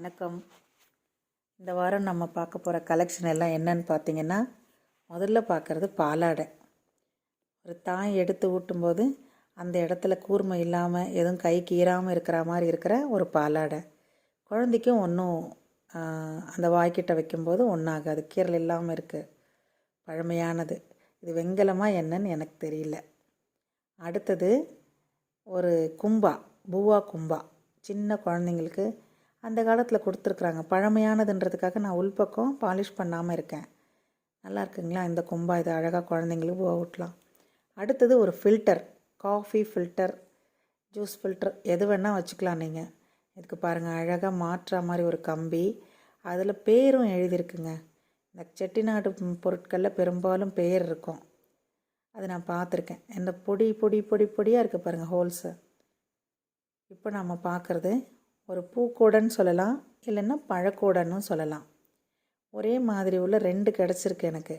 வணக்கம். இந்த வாரம் நம்ம பார்க்க போகிற கலெக்ஷன் எல்லாம் என்னன்னு பார்த்தீங்கன்னா முதல்ல பார்க்குறது பாலாடை. ஒரு தாய் எடுத்து ஊட்டும்போது அந்த இடத்துல கூர்மை இல்லாமல் எதுவும் கை கீறாமல் இருக்கிற மாதிரி இருக்கிற ஒரு பாலாடை. குழந்தைக்கும் ஒன்றும் அந்த வாய்க்கிட்ட வைக்கும்போது ஒன்றாகாது கீரல் இல்லாமல் இருக்குது பழமையானது. இது வெங்கலமாக என்னன்னு எனக்கு தெரியல. அடுத்தது ஒரு கும்பா பூவா கும்பா. சின்ன குழந்தைங்களுக்கு அந்த காலத்தில் கொடுத்துருக்குறாங்க. பழமையானதுன்றதுக்காக நான் உள்பக்கம் பாலிஷ் பண்ணாமல் இருக்கேன். நல்லா இருக்குங்களா? இந்த கும்பா இது அழகாக குழந்தைங்களுக்கு ஊட்டலாம். அடுத்தது ஒரு filter coffee filter juice filter எது வேணால் வச்சுக்கலாம் நீங்கள் இதுக்கு பாருங்கள் அழகாக மாற்றுற மாதிரி ஒரு கம்பி. அதில் பேரும் எழுதியிருக்குங்க. இந்த செட்டிநாடு பொருட்களில் பெரும்பாலும் பேர் இருக்கும். அது நான் பார்த்துருக்கேன். இந்த பொடி பொடி பொடி பொடியாக இருக்குது பாருங்கள் ஹோல்ஸு இப்போ நம்ம பார்க்குறது ஒரு பூக்கூடன்னு சொல்லலாம் இல்லைன்னா பழக்கூடன்னு சொல்லலாம். ஒரே மாதிரி உள்ள ரெண்டு கிடச்சிருக்கு எனக்கு.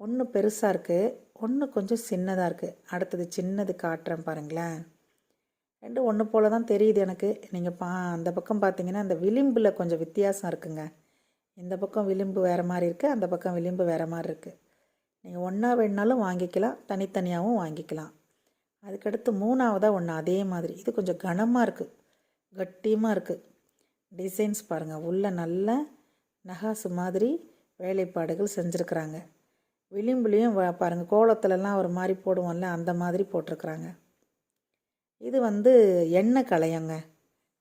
ஒன்று பெருசாக இருக்குது ஒன்று கொஞ்சம் சின்னதாக இருக்குது அடுத்தது சின்னது காட்டுறேன் பாருங்களேன். ரெண்டு ஒன்று போல தான் தெரியுது எனக்கு. நீங்கள் பா அந்த பக்கம் பார்த்தீங்கன்னா அந்த விளிம்பில் கொஞ்சம் வித்தியாசம் இருக்குங்க. இந்த பக்கம் விளிம்பு வேறு மாதிரி இருக்குது அந்த பக்கம் விளிம்பு வேறு மாதிரி இருக்குது நீங்கள் ஒன்றா வேணுனாலும் வாங்கிக்கலாம் தனித்தனியாகவும் வாங்கிக்கலாம். அதுக்கடுத்து மூணாவதாக ஒன்று அதே மாதிரி. இது கொஞ்சம் கனமாக இருக்குது கட்டியமாக இருக்குது டிசைன்ஸ் பாருங்கள் உள்ள நல்ல நகாசு மாதிரி வேலைப்பாடுகள் செஞ்சுருக்குறாங்க. விளிம்புலேயும் வ- பாருங்கள் கோலத்துலலாம் ஒரு மாதிரி போடுவோம்ல அந்த மாதிரி போட்டிருக்குறாங்க. இது வந்து எண்ணெய் களையங்க.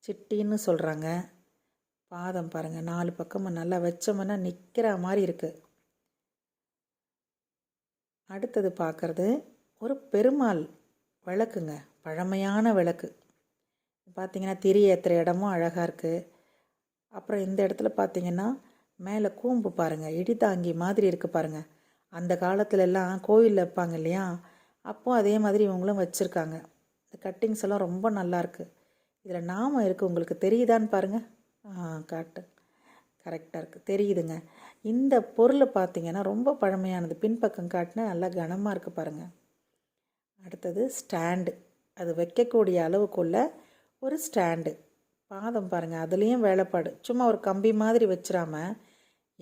சிட்டின்னு சொல்கிறாங்க பாதம் பாருங்கள் நாலு பக்கமும் நல்லா வச்சோம்னா நிற்கிற மாதிரி இருக்குது அடுத்தது பார்க்குறது ஒரு பெருமாள் விளக்குங்க. பழமையான விளக்கு. பார்த்திங்கன்னா திரி ஏற்றுற இடமும் அழகாக இருக்குது அப்புறம் இந்த இடத்துல பார்த்தீங்கன்னா மேலே கூம்பு பாருங்கள் இடிதாங்கி மாதிரி இருக்குது பாருங்கள் அந்த காலத்துலலாம் கோவிலில் கோயிலில் வைப்பாங்க இல்லையா? அப்போது அதே மாதிரி இவங்களும் வச்சுருக்காங்க. இந்த கட்டிங்ஸ் எல்லாம் ரொம்ப நல்லாயிருக்கு இதில் நாமம் இருக்குது உங்களுக்கு தெரியுதான்னு பாருங்கள் காட்டு. கரெக்டாக இருக்குது தெரியுதுங்க. இந்த பொருளை பார்த்திங்கன்னா ரொம்ப பழமையானது. பின்பக்கம் காட்டினா நல்லா கனமாக இருக்குது பாருங்கள் அடுத்தது ஸ்டாண்டு. அது வைக்கக்கூடிய அளவுக்குள்ள ஒரு ஸ்டாண்டு. பாதம் பாருங்கள் அதுலேயும் வேலைப்பாடு. சும்மா ஒரு கம்பி மாதிரி வச்சிடாம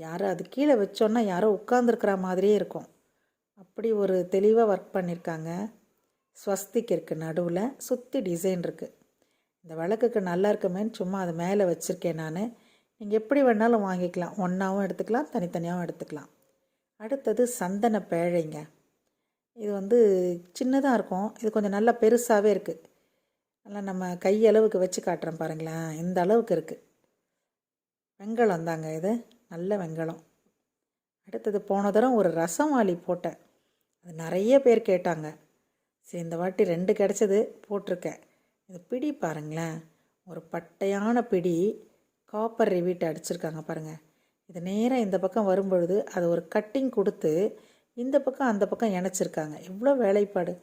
யாரும் அது கீழே வச்சோன்னா யாரோ உட்காந்துருக்கிற மாதிரியே இருக்கும். அப்படி ஒரு தெளிவாக ஒர்க் பண்ணியிருக்காங்க ஸ்வஸ்திக்கு இருக்குது நடுவில் சுற்றி டிசைன் இருக்குது இந்த விளக்குக்கு நல்லா இருக்குமேன்னு சும்மா அது மேலே வச்சுருக்கேன் நான். நீங்கள் எப்படி வேணாலும் வாங்கிக்கலாம். ஒன்றாவும் எடுத்துக்கலாம் தனித்தனியாகவும் எடுத்துக்கலாம். அடுத்தது சந்தன பேழைங்க. இது வந்து சின்னதாக இருக்கும். இது கொஞ்சம் நல்லா பெருசாகவே இருக்குது நல்லா நம்ம கையளவுக்கு வச்சு காட்டுறோம் பாருங்களேன். இந்த அளவுக்கு இருக்குது வெங்கலம் தாங்க இது. நல்ல வெங்கலம் அடுத்தது போன தரம் ஒரு ரசமாலி போட்டேன். அது நிறைய பேர் கேட்டாங்க. சரி இந்த வாட்டி ரெண்டு கிடச்சது போட்டிருக்கேன். இது பிடி பாருங்களேன். ஒரு பட்டையான பிடி காப்பர் ரிவீட்டை அடிச்சிருக்காங்க பாருங்கள் இது நேராக இந்த பக்கம் வரும்பொழுது அது ஒரு கட்டிங் கொடுத்து இந்த பக்கம் அந்த பக்கம் இணைச்சிருக்காங்க. எவ்வளோ வேலைப்பாடு.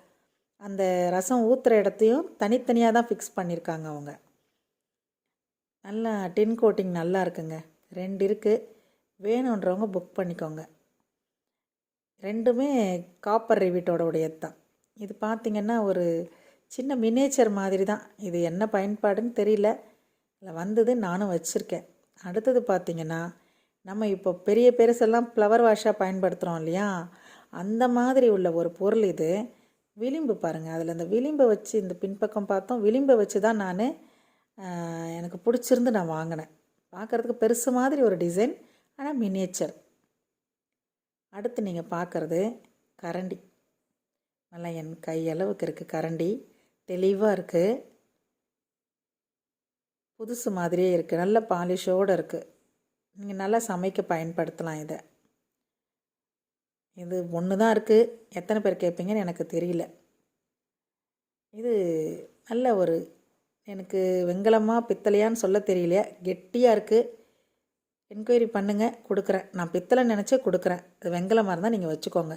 அந்த ரசம் ஊற்றுற இடத்தையும் தனித்தனியாக தான் ஃபிக்ஸ் பண்ணியிருக்காங்க அவங்க. நல்லா டின் கோட்டிங் நல்லா இருக்குங்க. ரெண்டு இருக்குது வேணுன்றவங்க புக் பண்ணிக்கோங்க. ரெண்டுமே காப்பர் ரிவீட்டோட உடையது தான் இது பார்த்திங்கன்னா ஒரு சின்ன மினேச்சர் மாதிரி தான் இது என்ன பயன்பாடுன்னு தெரியல. இல்லை வந்தது நானும் வச்சுருக்கேன். அடுத்தது பார்த்திங்கன்னா நம்ம இப்போ பெரிய பெருசெல்லாம் ஃப்ளவர் வாஷாக பயன்படுத்துகிறோம் இல்லையா? அந்த மாதிரி உள்ள ஒரு பொருள் இது. விளிம்பு பாருங்கள் அதில் இந்த விளிம்பை வச்சு இந்த பின்பக்கம் பார்த்தோம் விளிம்பை வச்சு தான் நான் எனக்கு பிடிச்சிருந்து நான் வாங்கினேன். பார்க்குறதுக்கு பெருசு மாதிரி ஒரு டிசைன் ஆனால் மினியேச்சர் அடுத்து நீங்கள் பார்க்குறது கரண்டி. நல்லா என் கையளவுக்கு இருக்குது கரண்டி. தெளிவாக இருக்குது புதுசு மாதிரியே இருக்குது நல்ல பாலிஷோடு இருக்குது நீங்கள் நல்லா சமைக்க பயன்படுத்தலாம் இதை. இது ஒன்று தான் இருக்குது எத்தனை பேர் கேட்பீங்கன்னு எனக்கு தெரியல. இது நல்ல ஒரு எனக்கு வெங்கலமாக பித்தளையான்னு சொல்ல தெரியல. கெட்டியாக இருக்குது என்கொயரி பண்ணுங்கள் கொடுக்குறேன். நான் பித்தளை நினச்சே கொடுக்குறேன். அது வெங்கலமாக இருந்தால் நீங்கள் வச்சுக்கோங்க.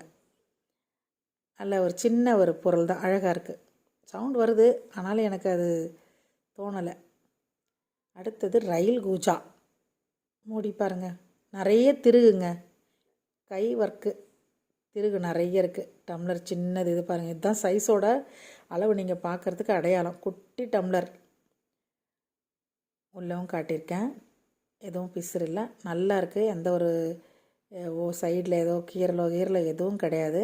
நல்ல ஒரு சின்ன ஒரு பொருள் தான். அழகாக இருக்குது சவுண்ட் வருது ஆனாலும் எனக்கு அது தோணலை. அடுத்தது ரயில் கூஜா. மூடி பாருங்கள் நிறைய திருகுங்க. கை ஒர்க்கு திருகு நிறைய இருக்குது டம்ளர் சின்னது இது பாருங்கள் இதுதான் சைஸோட அளவு நீங்கள் பார்க்குறதுக்கு அடையாளம். குட்டி டம்ளர். உள்ளவும் காட்டியிருக்கேன். எதுவும் பிசுறு இல்லை. நல்லா இருக்குது எந்த ஒரு ஓ சைடில் ஏதோ கீரலோ கீரலோ எதுவும் கிடையாது.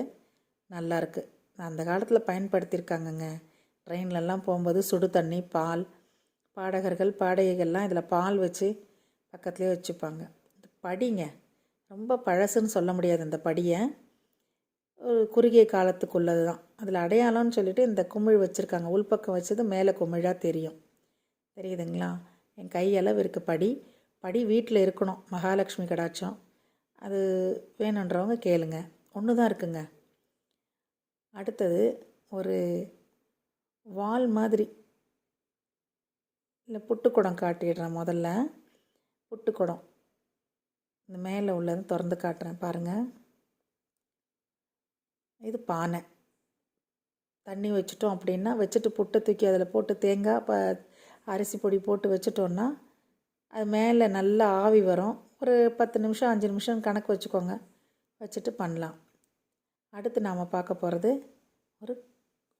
நல்லாயிருக்கு அந்த காலத்தில் பயன்படுத்தியிருக்காங்கங்க. ட்ரெயின்லலாம் போகும்போது சுடு தண்ணி பால் பாடகர்கள் பாடகைகள்லாம் இதில் பால் வச்சு பக்கத்துலேயே வச்சுப்பாங்க. படிங்க. ரொம்ப பழசுன்னு சொல்ல முடியாது இந்த படியை. ஒரு குறுகிய காலத்துக்குள்ளது தான் அதில் அடையாளம்னு சொல்லிட்டு இந்த குமிழ் வச்சுருக்காங்க. உள்பக்கம் வச்சது மேலே குமிழாக தெரியும். தெரியுதுங்களா? என் கையளவு இருக்குது படி. படி வீட்டில் இருக்கணும். மகாலட்சுமி கடாட்சம். அது வேணுன்றவங்க கேளுங்க. ஒன்று தான் இருக்குங்க. அடுத்தது ஒரு வால் மாதிரி. இல்லை புட்டுக்குடம் காட்டிடுறேன் முதல்ல. புட்டுக்குடம். இந்த மேலே உள்ளது திறந்து காட்டுறேன். பாருங்கள் இது பானை. தண்ணி வச்சுட்டோம் அப்படின்னா வச்சுட்டு புட்டை தூக்கி அதில் போட்டு தேங்காய் ப அரிசி பொடி போட்டு வச்சுட்டோன்னா அது மேலே நல்லா ஆவி வரும். ஒரு பத்து நிமிஷம் அஞ்சு நிமிஷம் கணக்கு வச்சுக்கோங்க. வச்சுட்டு பண்ணலாம். அடுத்து நாம் பார்க்க போகிறது ஒரு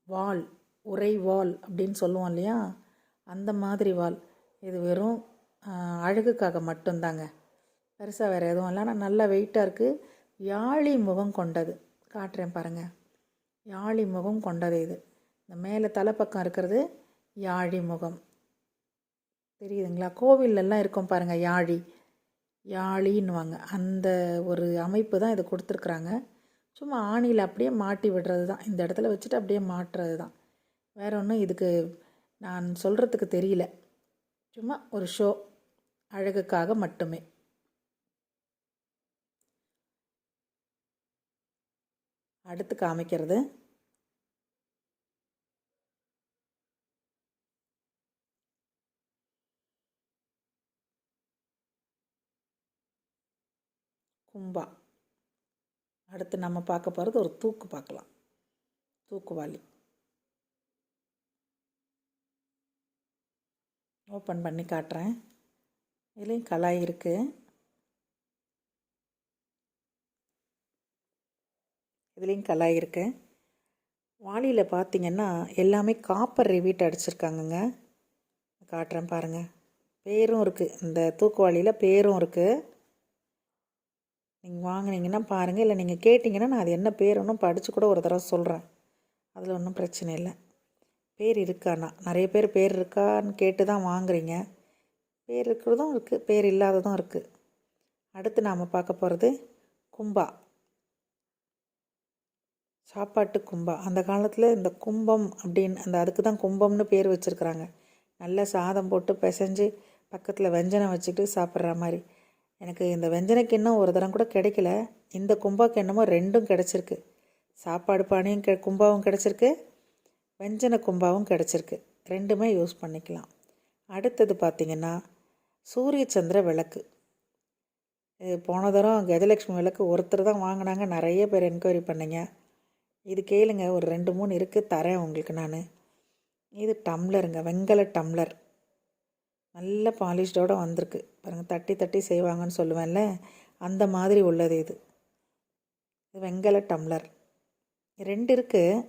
வால் உரை வால் அப்படின்னு சொல்லுவோம் இல்லையா? அந்த மாதிரி வால். இது வெறும் அழகுக்காக மட்டும்தாங்க. பெருசாக வேறு எதுவும் இல்லை. ஆனால் நல்லா வெயிட்டாக இருக்குது யாழி முகம் கொண்டது. காட்டுறேன் பாருங்கள் யாழி முகம் கொண்டது இது. இந்த மேலே தலைப்பக்கம் இருக்கிறது யாழி முகம். தெரியுதுங்களா? கோவில்லெல்லாம் இருக்கும் பாருங்கள் யாழி. யாழின்னுவாங்க. அந்த ஒரு அமைப்பு தான் இது கொடுத்துருக்குறாங்க. சும்மா ஆணியில் அப்படியே மாட்டி விடுறது தான். இந்த இடத்துல வச்சுட்டு அப்படியே மாட்டுறது தான். வேற ஒன்றும் இதுக்கு நான் சொல்கிறதுக்கு தெரியல. சும்மா ஒரு ஷோ அழகுக்காக மட்டுமே. அடுத்து காமிக்கிறது. கும்பா. அடுத்து நம்ம பார்க்க போகிறது ஒரு தூக்கு பார்க்கலாம். தூக்குவாளி ஓப்பன் பண்ணி காட்டுறேன். இதுலேயும் கலாய் இருக்குது இதுலேயும் கலாய் இருக்கு வாளியில் பார்த்தீங்கன்னா எல்லாமே காப்பர் ரிவீட் அடிச்சிருக்காங்கங்க. காட்டுறேன் பாருங்கள் பேரும் இருக்குது இந்த தூக்குவாளியில் பேரும் இருக்குது நீங்கள் வாங்குனீங்கன்னா பாருங்கள் இல்லை நீங்கள் கேட்டிங்கன்னா நான் அது என்ன பேர் ஒன்றும் படித்து கூட ஒரு தடவை சொல்கிறேன் அதில் ஒன்றும் பிரச்சனை இல்லை. பேர் இருக்காண்ணா. நிறைய பேர் பேர் இருக்கான்னு கேட்டு தான் வாங்குறீங்க. பேர் இருக்கிறதும் இருக்குது பேர் இல்லாததும் இருக்குது அடுத்து நாம் பார்க்க போகிறது கும்பா. சாப்பாட்டு கும்பா. அந்த காலத்தில் இந்த கும்பம் அப்படின்னு அந்த அதுக்கு தான் கும்பம்னு பேர் வச்சுருக்குறாங்க. நல்லா சாதம் போட்டு பிசைஞ்சு பக்கத்தில் வெஞ்சனம் வச்சுக்கிட்டு சாப்பிட்ற மாதிரி. எனக்கு இந்த வெஞ்சனைக்கு இன்னும் ஒரு தரம் கூட கிடைக்கல. இந்த கும்பாவுக்கு என்னமோ ரெண்டும் கிடச்சிருக்கு. சாப்பாடு பானையும் கெ கும்பாவும் கிடச்சிருக்கு. வெஞ்சன கும்பாவும் கிடச்சிருக்கு. ரெண்டுமே யூஸ் பண்ணிக்கலாம். அடுத்தது பார்த்திங்கன்னா சூரிய சந்திர விளக்கு போன தரம் கஜலட்சுமி விளக்கு ஒருத்தர் தான் வாங்கினாங்க. நிறைய பேர் என்கொயரி பண்ணிங்க. இது கேளுங்க ஒரு ரெண்டு மூணு இருக்குது தரேன் உங்களுக்கு நான். இது டம்ளருங்க வெங்கல டம்ளர். நல்ல பாலிஷ்டோடு வந்திருக்கு. பாருங்கள் தட்டி தட்டி செய்வாங்கன்னு சொல்லுவேன்ல அந்த மாதிரி உள்ளது இது. இது வெங்கல டம்ளர். ரெண்டு இருக்குது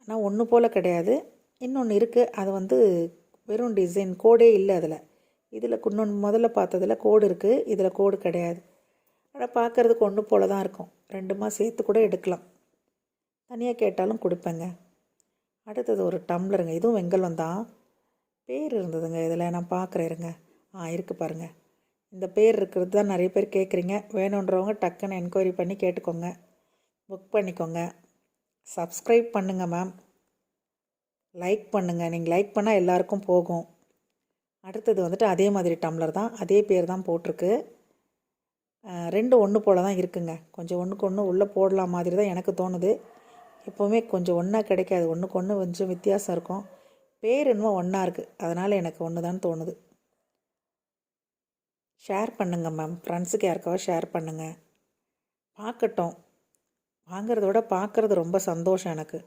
ஆனால் ஒன்று போல் கிடையாது. இன்னொன்று இருக்குது அது வந்து வெறும் டிசைன் கோடே இல்லை அதில். இதில் இன்னொன்று முதல்ல பார்த்ததில் கோடு இருக்குது இதில் கோடு கிடையாது. ஆனால் பார்க்குறதுக்கு ஒன்று போல தான் இருக்கும். ரெண்டுமா சேர்த்து கூட எடுக்கலாம். தனியாக கேட்டாலும் கொடுப்பேங்க. அடுத்தது ஒரு டம்ளருங்க. இதுவும் வெங்கலம் தான். பேர் இருந்ததுங்க இதில். நான் பார்க்குறேன் இருங்க. ஆ இருக்குது பாருங்கள் இந்த பேர் இருக்கிறது தான் நிறைய பேர் கேட்குறீங்க. வேணுன்றவங்க டக்குன்னு என்கொயரி பண்ணி கேட்டுக்கோங்க. புக் பண்ணிக்கோங்க. சப்ஸ்கிரைப் பண்ணுங்கள் மேம். லைக் பண்ணுங்கள் நீங்கள் லைக் பண்ணால் எல்லாருக்கும் போகும். அடுத்தது வந்துட்டு அதே மாதிரி டம்ளர் தான். அதே பேர் தான் போட்டிருக்கு. ரெண்டு ஒன்று போல் தான் இருக்குங்க. கொஞ்சம் ஒன்றுக்கு ஒன்று உள்ளே போடலாம் மாதிரி தான் எனக்கு தோணுது. எப்போவுமே கொஞ்சம் ஒன்றா கிடைக்காது. ஒன்றுக்கு ஒன்று கொஞ்சம் வித்தியாசம் இருக்கும். பேர் என்னமோ ஒன்றா இருக்குது அதனால் எனக்கு ஒன்று தான் தோணுது. ஷேர் பண்ணுங்க மேம் ஃப்ரெண்ட்ஸுக்கு யாருக்காவது ஷேர் பண்ணுங்கள் பார்க்கட்டும். வாங்கிறத விட பார்க்குறது ரொம்ப சந்தோஷம் எனக்கு.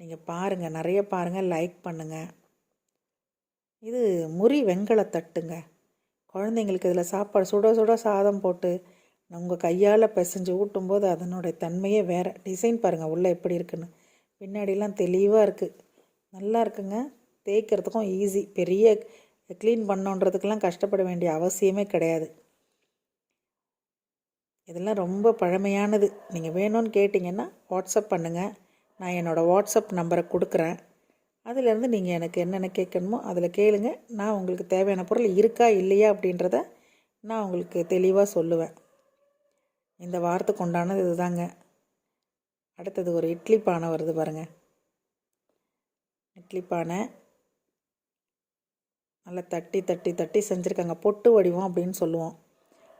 நீங்கள் பாருங்கள் நிறைய பாருங்கள் லைக் பண்ணுங்கள் இது முறி வெண்கல தட்டுங்க குழந்தைங்களுக்கு இதில் சாப்பாடு சுட சுட சாதம் போட்டு உங்கள் கையால் பிசைஞ்சு ஊட்டும்போது அதனுடைய தன்மையே வேறு. டிசைன் பாருங்கள் உள்ளே எப்படி இருக்குன்னு. பின்னாடிலாம் தெளிவாக இருக்குது நல்லா இருக்குங்க. தேய்க்கிறதுக்கும் ஈஸி பெரிய க்ளீன் பண்ணோன்றதுக்கெலாம் கஷ்டப்பட வேண்டிய அவசியமே கிடையாது. இதெல்லாம் ரொம்ப பழமையானது. நீங்கள் வேணும்னு கேட்டிங்கன்னா வாட்ஸ்அப் பண்ணுங்கள் நான் என்னோடய வாட்ஸ்அப் நம்பரை கொடுக்குறேன். அதிலேருந்து நீங்கள் எனக்கு என்னென்ன கேட்கணுமோ அதில் கேளுங்க. நான் உங்களுக்கு தேவையான பொருள் இருக்கா இல்லையா அப்படின்றத நான் உங்களுக்கு தெளிவாக சொல்லுவேன். இந்த வாரத்துக்கு உண்டானது இதுதாங்க. அடுத்தது ஒரு இட்லி பானை வருது பாருங்கள் இட்லி பானை. நல்லா தட்டி தட்டி தட்டி செஞ்சுருக்காங்க. பொட்டு வடிவம் அப்படின்னு சொல்லுவோம்.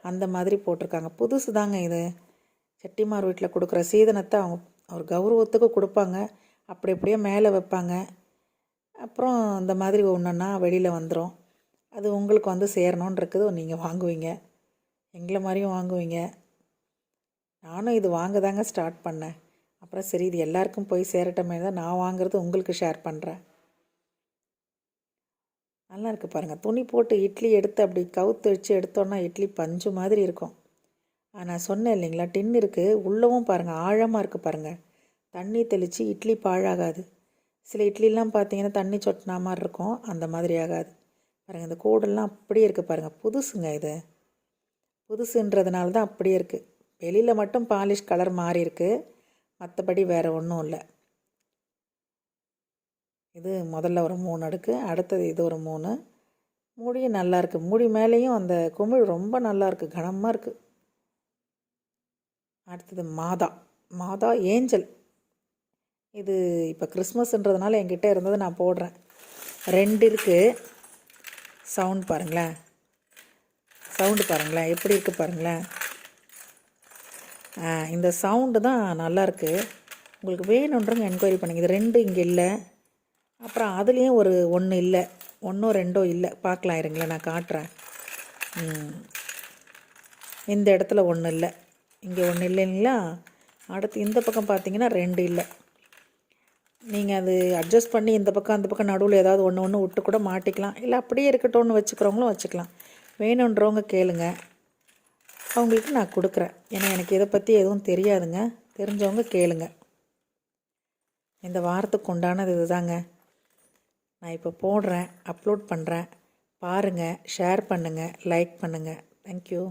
அந்த மாதிரி போட்டிருக்காங்க. புதுசு தாங்க இது. செட்டிமார் வீட்டில் கொடுக்குற சீதனத்தை அவங்க அவர் கௌரவத்துக்கு கொடுப்பாங்க. அப்படி அப்படியே மேலே வைப்பாங்க. அப்புறம் இந்த மாதிரி ஒன்றுன்னா வெளியில் வந்துடும் அது உங்களுக்கு வந்து சேரணுன்னு இருக்குது. நீங்கள் வாங்குவீங்க. எங்களை மாதிரியும் வாங்குவீங்க. நானும் இது வாங்க தாங்க ஸ்டார்ட் பண்ணேன். அப்புறம் சரி இது எல்லாருக்கும் போய் சேரட்டமே தான் நான் வாங்குறது உங்களுக்கு ஷேர் பண்ணுறேன் நல்லா இருக்குது பாருங்கள் துணி போட்டு இட்லி எடுத்து அப்படி கவுத்து வச்சு எடுத்தோன்னா இட்லி பஞ்சு மாதிரி இருக்கும். நான் சொன்னேன் இல்லைங்களா டின் இருக்குது உள்ளவும் பாருங்கள் ஆழமாக இருக்குது பாருங்கள் தண்ணி தெளித்து இட்லி பாழாகாது. சில இட்லிலாம் பார்த்தீங்கன்னா தண்ணி சொட்டினா மாதிரி இருக்கும் அந்த மாதிரி ஆகாது. பாருங்கள் இந்த கோடெல்லாம் அப்படியே இருக்குது பாருங்கள் புதுசுங்க இது. புதுசுன்றதுனால தான் அப்படியே இருக்குது வெளியில் மட்டும் பாலிஷ் கலர் மாறி இருக்கு. மற்றபடி வேறு ஒன்றும் இல்லை. இது முதல்ல ஒரு மூணு அடுக்கு அடுத்தது இது ஒரு மூணு. மூடியும் நல்லா இருக்குது மூடி மேலேயும் அந்த குமிழ் ரொம்ப நல்லா இருக்குது கனமாக இருக்குது அடுத்தது மாதா. மாதா ஏஞ்சல். இது இப்போ கிறிஸ்மஸ்ன்றதுனால என்கிட்ட இருந்தது நான் போடுறேன். ரெண்டு இருக்குது சவுண்ட் பாருங்களேன். சவுண்டு பாருங்களேன். எப்படி இருக்குது பாருங்களேன். இந்த சவுண்டு தான் நல்லாயிருக்கு உங்களுக்கு வேணுன்றவங்க என்கொயரி பண்ணுங்க. இது ரெண்டு இங்கே இல்லை. அப்புறம் அதுலேயும் ஒரு ஒன்று இல்லை. ஒன்றோ ரெண்டோ இல்லை. பார்க்கலாம் இருங்களேன் நான் காட்டுறேன். இந்த இடத்துல ஒன்று இல்லை. இங்கே ஒன்று இல்லைங்களா? அடுத்து இந்த பக்கம் பார்த்தீங்கன்னா ரெண்டு இல்லை. நீங்கள் அது அட்ஜஸ்ட் பண்ணி இந்த பக்கம் அந்த பக்கம் நடுவில் ஏதாவது ஒன்று ஒன்று விட்டு கூட மாட்டிக்கலாம். இல்லை அப்படியே இருக்கட்டும்னு வச்சுக்கிறவங்களும் வச்சுக்கலாம். வேணுன்றவங்க கேளுங்கள் அவங்களுக்கு நான் கொடுக்குறேன். ஏன்னா எனக்கு இதை பற்றி எதுவும் தெரியாதுங்க. தெரிஞ்சவங்க கேளுங்க. இந்த வாரத்துக்கு உண்டானது இதுதாங்க. நான் இப்போ போடுறேன் அப்லோட் பண்ணுறேன் பாருங்கள் ஷேர் பண்ணுங்கள் லைக் பண்ணுங்கள் தேங்க்யூ